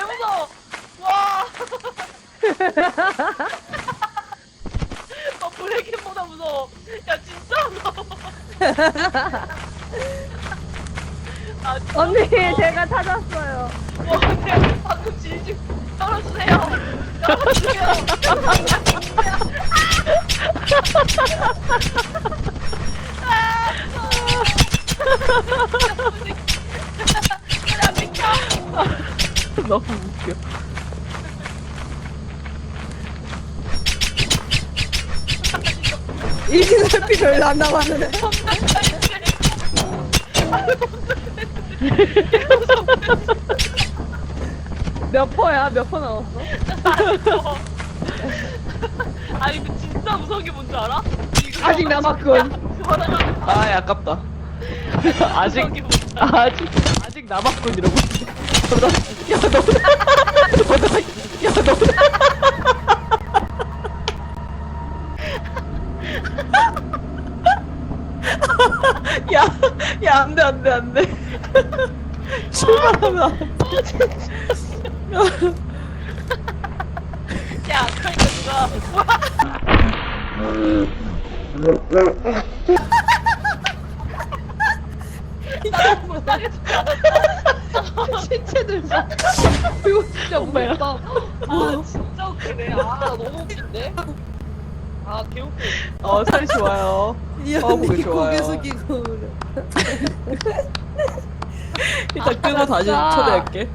개 무서. 와. 어 블랙핸보다 무서워. 야 진짜. 아, 언니 제가 찾았어요. 어, 와 언니 방금 진심 떨어주세요. 떨어주세요. 너무 웃겨. 일진 살피 별로 안 남았는데. 몇 퍼야? 몇 퍼 나왔어? 아니, 근데 진짜 무서운 게 뭔지 알아? 이거 아직 남았군. 그만하면 아, 아깝다. 아직? 아직, 아직 남았군, 이러고. 너, 야, 너, 너, 야, 너. 야, 야, 안 돼, 안 돼, 안 돼. 출발하면 안 돼. 야, 그러니까 누가. 못하겠어. 신체들 봐. 이거 진짜 무섭다. 아, 진짜 웃기네. 아, 너무 웃긴데? 아, 개웃겨. 어, 살이 좋아요. 이 어, 언니 보기 좋아요. 고개 숙이고 그래. 일단 끄고 다시 아, 초대할게.